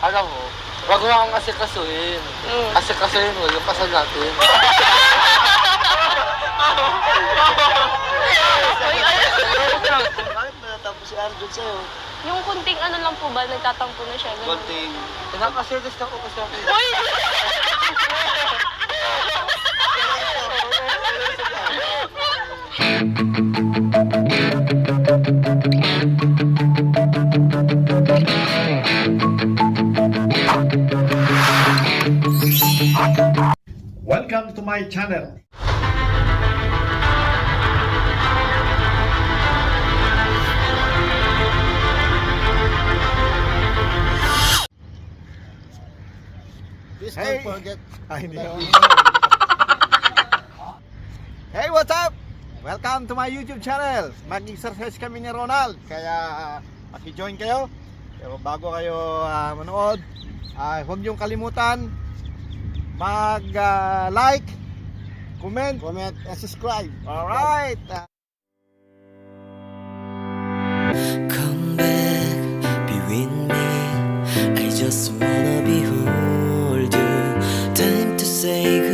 alam mo, wag mo akong asikasuhin. Mm. Asikasuhin mo yung kasal natin. Bakit natapos si Arjun sa'yo? Yung kunting ano lang po ba, nagtatampo na siya. Ganun. Konting... Pinakasilis na ko kasi ako. Welcome to my channel. Please Hey! don't forget... Ay, hindi Hey, what's up? Welcome to my YouTube channel. Mag-exercise kami ni Ronald. Kaya, uh, maki-join kayo. Pero bago kayo ah, manood, ah, huwag niyong kalimutan mag-like, comment, comment, and subscribe. Alright. Come back, be with me. I just wanna behold you. Time to say goodbye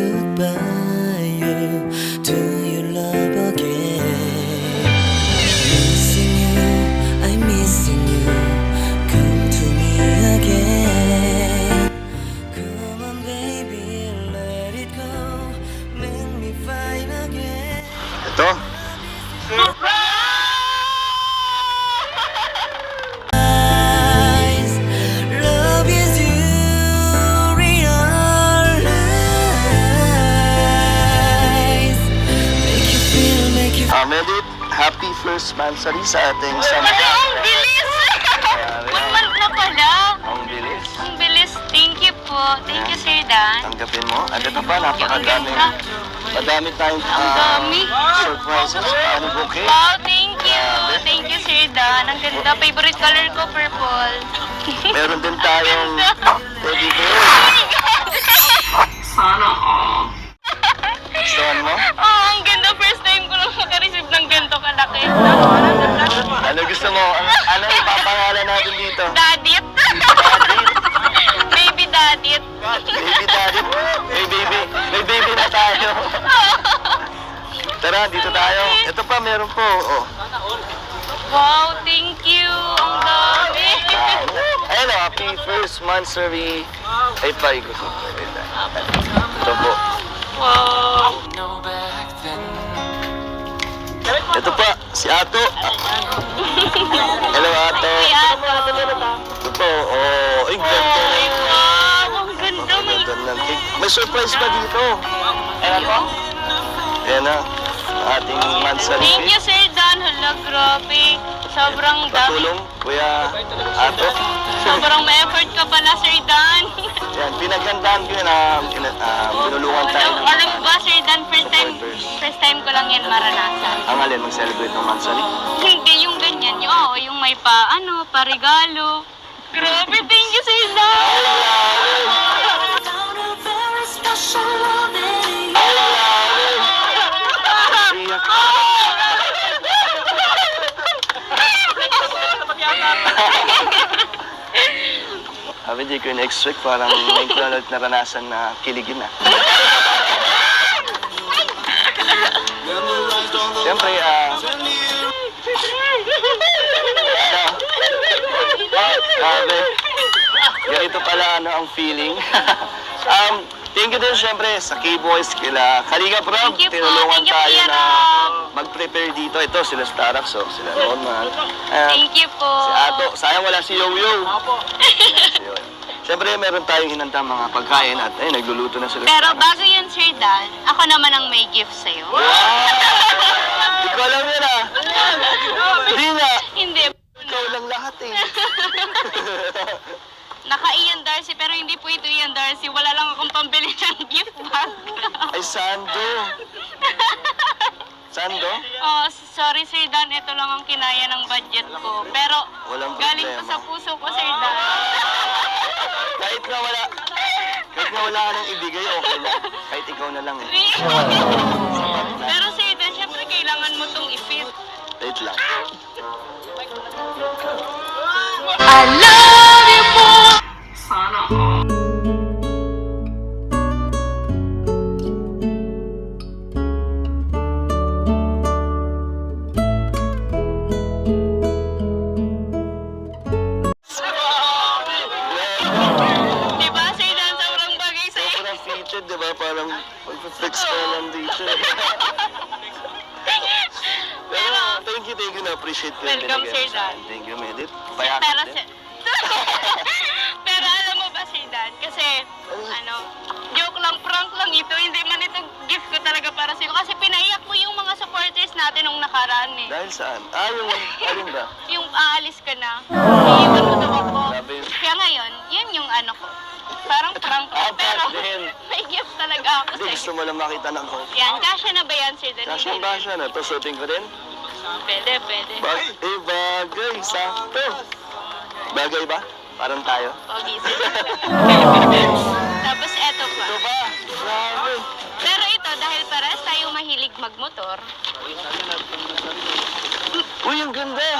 monthsary sa ating summer. Ang bilis! One month na pala. Ang bilis. Ang bilis. Thank you po. Thank you, Sir Dan. Tanggapin mo. At ito pa, Ang napakadami. ganda. Madami tayong Ang ah, dami. surprises. Paano bouquet? Wow, thank you. Thank you, Sir Dan. Ang ganda. Favorite color ko, purple. Meron din tayong teddy bear. Gustuhan mo? Oh, ang ganda. First time ko lang makareceive ng ganito kalaki. Ano gusto mo? Ano, ano ipapangalan natin dito? Dadit. Baby dadit. Baby daddy. May baby. May baby na tayo. Tara, dito tayo. Ito pa, meron po. Oh. Wow, thank you. Ang dami. Ayun oh, happy first monthsary. Ay, paigo ko. Ito po. Wow. Ito pa, si Ato. Hello, Ato. Ay, ato. Ito. Oh, ay, ganda. Wow. Ang ganda. May Ganda ng. May surprise pa dito. Ayan po. Ayan na. Ating monthsary Thank you. Sir Dan. Hala, grabe. Sobrang dami. Patulong, Kuya Ato. Sobrang may effort ka pala, Sir Dan. Yan, pinagandaan ko yun na pina- ah, pinulungan tayo Alam, ng alam mo ba, Sir Dan, first time, first time ko lang yan maranasan. ang alin, mag-celebrate ng monthsary. Hindi yung ganyan, yung, oo, yung may pa, ano, pa-regalo. Grabe, thank Sabi, di ko in-expect. Parang may na naranasan na kiligin na. Siyempre, ah... Sabi, ganito pala ano ang feeling. um, thank you din siyempre sa K-Boys, kila Kaliga Prab, Thank you po. tinulungan Thank you, tayo Kuya na Rob. mag-prepare dito. Ito, sila Starax, oh, sila Norman. Ah, Thank you po. Si Ato, sayang wala si Yo-Yo. Siyempre, meron tayong hinanda mga pagkain at ay, nagluluto na sila. Pero bago yun, Sir Dan, ako naman ang may gift sa'yo. Hindi ko alam yun ah. Hindi nga. Hindi. Ikaw lang lahat eh. Naka-Ian Darcy, pero hindi po ito Ian Darcy. Wala lang akong pambili ng gift bag. Ay, Sando. Sando? oh, sorry Sir Dan, ito lang ang kinaya ng budget ko. Pero Walang galing to problema. sa puso ko, Sir Dan. Kahit na wala, kahit na wala ka nang ibigay, okay lang. Kahit ikaw na lang eh. pero Sir Dan, syempre kailangan mo tong i-fit. Wait lang. I love you po! Di ko talaga para sa'yo. Kasi pinaiyak mo yung mga supporters natin nung nakaraan eh. Dahil saan? Ah, yung, alin ba? Yung aalis ka na, iiwan mo daw ako. Yun. Kaya ngayon, yun yung ano ko. Parang prank ko, Ah, pero din. may gift talaga ako Hindi, gusto sa'yo. mo lang makita ng hope. Yan, kasya na ba yan, Sir Dan? Kasya ba na. siya na? To suotin ko din? Pwede, pwede. Bag eh, bagay. Sakto. Bagay ba? Parang tayo? Pogi, Sir. Tapos eto pa. Ito ba? Grabe. Magmotor, Uy, ang ganda!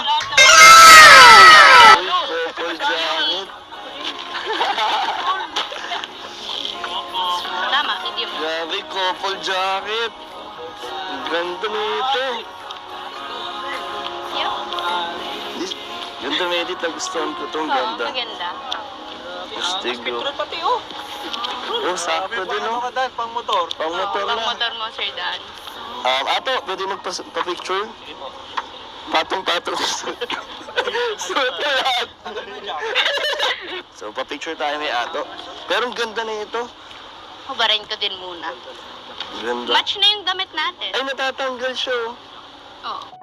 Tama, idiom. Grabe, couple jacket. Ang ganda nito. Yun. Ganda medit, nagustuhan ko itong Oo, ganda. maganda. Stigo. pati oh. Oh, sakto din oh. pang motor? Pang motor Pang na. motor mo, Sir Dan. Um, ato, pwede magpa-picture? Patong-patong. Suot na lahat. So, pa-picture tayo may ato. Pero ang ganda na ito. Hubarin ko din muna. Ganda. Match na yung damit natin. Ay, natatanggal siya oh. Oo. Kasi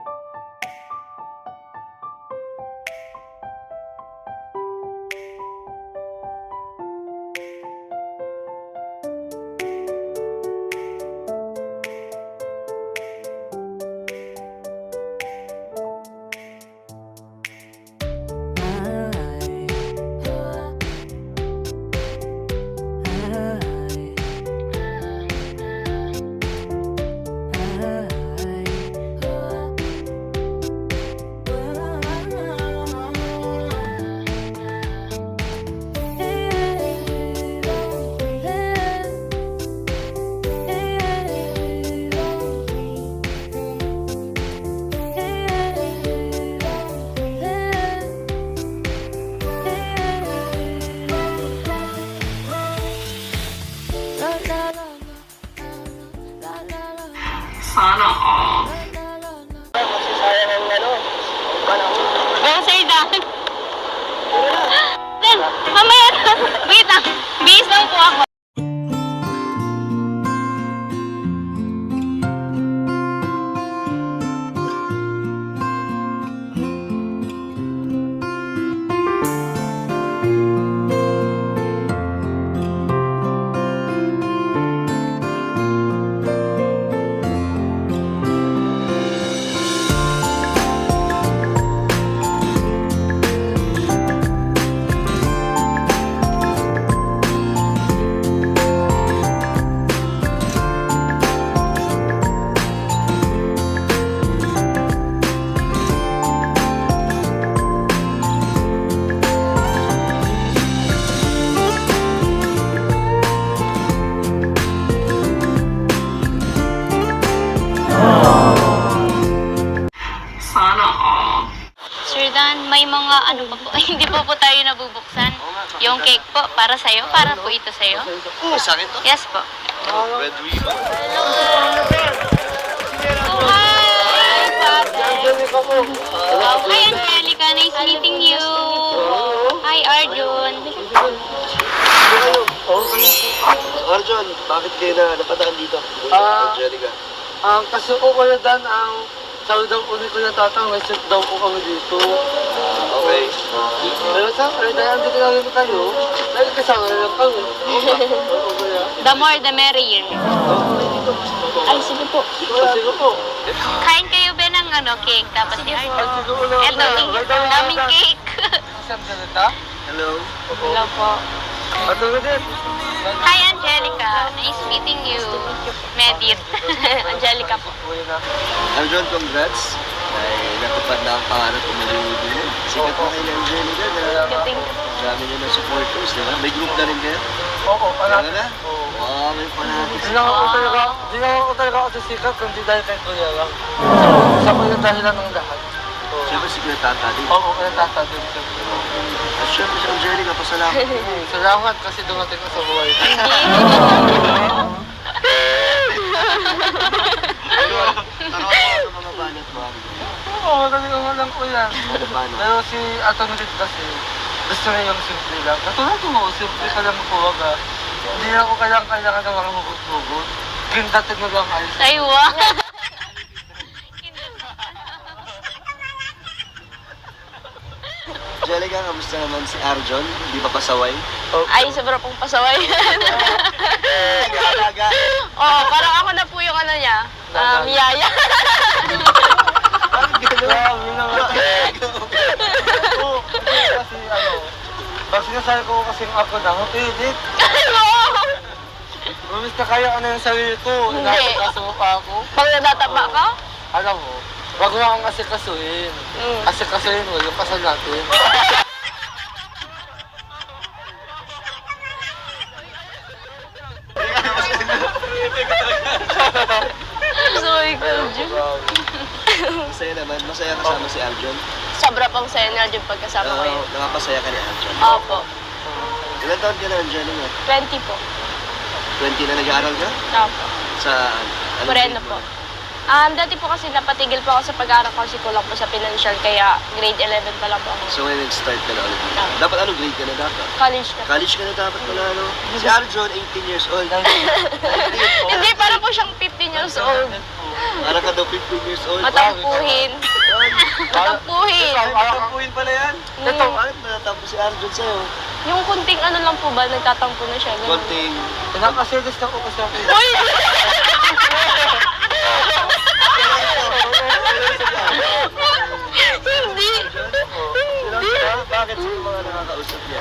Yung cake po, para sa'yo, para po ito sa'yo. Oh, sakit to. Yes po. Red ribbon. Oh, hi. Oh, hi, Angelica. Nice meeting you. Hi, Arjun. Arjun, bakit kayo na napadaan dito? Ah. Angelica. Ang kaso ko Dan, ang sabi daw uni ko na tatang, may set daw po kami dito. Okay. Pero sa kaya dahil dito lang tayo, dahil kasama na lang kami. The more, the merrier. Ay, sige po. Kasi ko po. Kain kayo ba ng ano, cake? Tapos. Siguro lang. Eto, ang daming cake. Hello. Hello po. At ano din? Hi, Angelica. Nice meeting you. Medit. Angelica po. Kuya na. Arjun, congrats. Ay, natupad na ang pangarap ko na mo. Sikat na kayo Angelica. na- Thank you. Dami nyo ng supporters, di ba? May group na rin kayo? Oo, Kaya panalo. na? Oo. Oo, may panalo. Hindi lang ako talaga, hindi lang ako talaga ako sisikat kundi dahil kay Kuya lang. Sa ko yung dahilan ng lahat. Oo. Siyempre si Kuya Tata din. Oo, kaya tatagin ko. At syempre si Angelica, pasalamat. Salamat kasi dumating ka sa buhay. Ako sa mga banat mo. Oo, madali ko lang ko yan. Ano paano? Pero si Atong Rid kasi, gusto niya yung simple lang. Katulad ko, simple ka lang magkuwaga. Hindi ako kailangan kailangan ng mga hugot-hugot. Kindatin mo lang ayos. Ay, wow. Angelica, kamusta naman si Arjon? Hindi pa pasaway? Ay, sobra pong pasaway. Alaga. oh, parang ako na po yung ano niya. Um, yaya. Grabe naman. Oo, kasi ano, pag sinasabi ko kasing ako na, pilit. Mamis na kaya ano yung sarili ko. Hindi. Nakakaso pa ako. Pag natataba ka? Alam mo, wag mo akong asikasuhin. Mm. Asikasuhin mo yung kasal natin. Sorry Jun. Masaya naman. Masaya kasama si Arjon. Sobra pang saya na Jun pagkasama ko Oo, yun. nakapasaya ka ni Arjon. Opo. Ilan taon ka na, Angelica? 20 po. 20 na nag-aaral ka? Opo. Sa... ano Moreno grade po. Um, dati po kasi napatigil po ako sa pag-aaral kasi kulang po sa financial kaya grade 11 pa lang po ako. So ngayon nag-start ka na ulit. Oo. Dapat anong grade ka na dapat? College na. College ka na dapat pala, no? Si Arjon, 18 years old. Hindi, para po siyang 15 years old. Para ka daw 15 years old. Matampuhin. Matampuhin. Tatampuhin pala yan. Mm. Ito, bakit natatampo si Arjon sa'yo? Yung kunting ano lang po ba, nagtatampo na siya. Ganun. Konting... Pinakasilis na ko kasi ako. Uy! Hindi. Sino siya? Bakit sino mga nakakausap niya?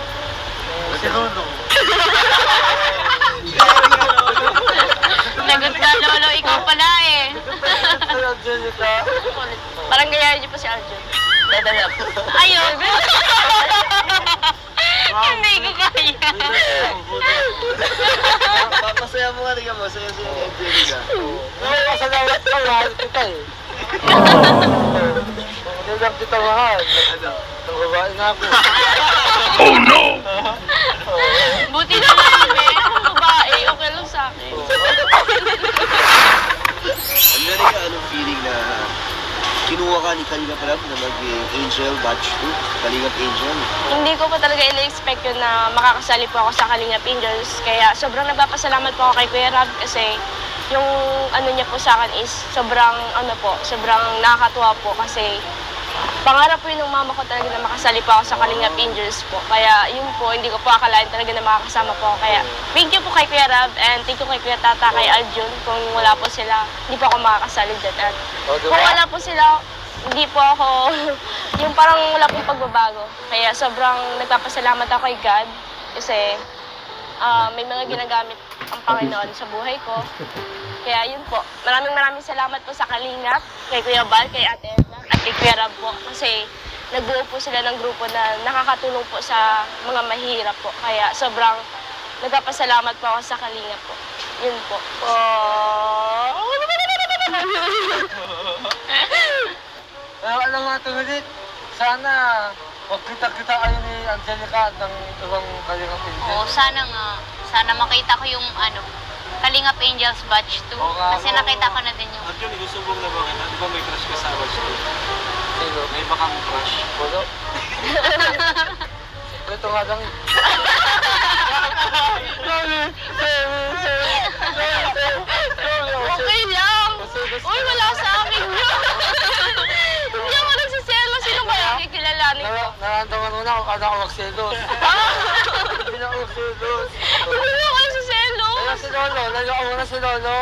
Si Lolo. Lagot na lolo, ikaw pala eh. Parang gayahin niyo pa si Arjun. Dadala po. Ayun. Hindi ko kaya. Papasaya mo nga, tingnan mo. Saya siya ni Angelica. May kasalamat ka, mahal kita eh. Hindi lang kita mahal. Ano? Ang babae na ako. Buti na lang eh. Ako babae, okay lang sa akin. Angelica, anong feeling na kinuha ka ni Kalinga Prab na maging Angel Batch 2? Kalingap Angel. Hindi ko pa talaga ina-expect yun na makakasali po ako sa Kalingap Angels. Kaya sobrang nagpapasalamat po ako kay Kuya Rab kasi yung ano niya po sa akin is sobrang ano po, sobrang nakakatuwa po kasi pangarap po yun ng mama ko talaga na makasali po ako sa Kalingap Angels po. Kaya yun po, hindi ko po akalain talaga na makakasama po ako. Kaya thank you po kay Kuya Rab and thank you kay Kuya Tata, kay Aljun. Kung wala po sila, hindi po ako makakasali dyan. At O, di kung wala po sila, hindi po ako, yung parang wala pong pagbabago. Kaya sobrang nagpapasalamat ako kay God kasi ah, may mga ginagamit ang Panginoon sa buhay ko. Kaya yun po, maraming maraming salamat po sa Kalingap, kay Kuya Bal, kay Ate at kay Kuya Rab po. Kasi nagbuo po sila ng grupo na nakakatulong po sa mga mahirap po. Kaya sobrang nagpapasalamat po ako sa Kalingap po. Yun po. Pero alam nga tumulit, sana wag kita-kita kayo ni Angelica at ng ibang kalingang Oo, sana nga. Sana makita ko yung ano, Kalingap Angels Batch 2. Oo nga, Kasi oo. nakita ko na din yung... Actually, gusto mong nabangan na, di ba may crush ka sa Awards ko? Sino? May iba kang crush. Pulo? Ito nga lang. Okay lang. Uy, wala sa akin yun. Hindi ako nagsiselo. Sino ba yung kikilalanin ko? Nara- Nararamdaman mo na kung ano ako magselos. Hindi na ako magselos. Hindi Kaya si Lolo, lalo ako na si Lolo.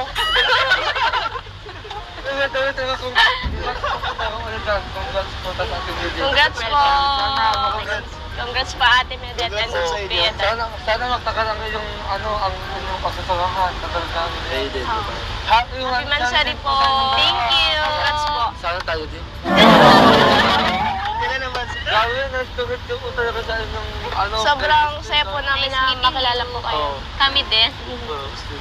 Ano dyan, congrats po sa ating video. Congrats po. Sana, congrats. Congrats pa ate Medet and sa. Pieta. Sana, sana magtagalan yung ano, ang inyong pagsasamahan. Tagal kami. Kayo din, di ba? Happy Happy Mansari po. Thank you. Congrats po. Sana tayo din. Kailan naman sila? Grabe, nag-tugot ko po talaga sa inyong ano. Sobrang saya po namin na makilala po kayo. Kami din.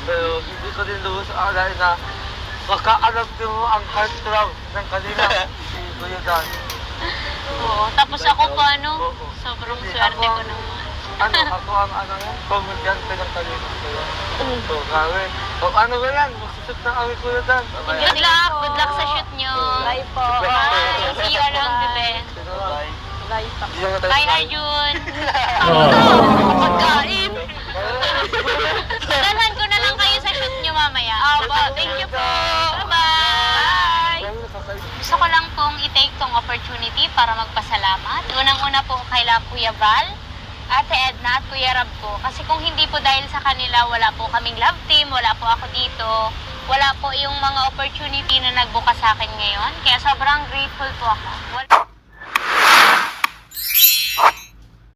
Pero hindi ko din lubos akalain na makaalam din mo ang heartthrob ng kanila. Kuya Dan. Oo. Tapos ako po ano, sobrang swerte ako- ko naman. Ano, ako ang ano yan, komedyante ng kanila. So, grabe. O ano ba yan? Magsusot na kami Kuya Dan. Good luck. Good luck sa shoot nyo. Bye po. Bye. See you around the bend. Bye. Bye. Arjun. Ano? Pagkain. Dalhan ko na lang kayo sa shoot nyo mamaya. Opo, thank you po. Bye-bye. Gusto ko lang pong i-take tong opportunity para magpasalamat. Unang-una po kaila Kuya Val, Ate Edna at Kuya Rab po. Kasi kung hindi po dahil sa kanila, wala po kaming love team, wala po ako dito, wala po yung mga opportunity na nagbukas sa akin ngayon. Kaya sobrang grateful po ako. Wal-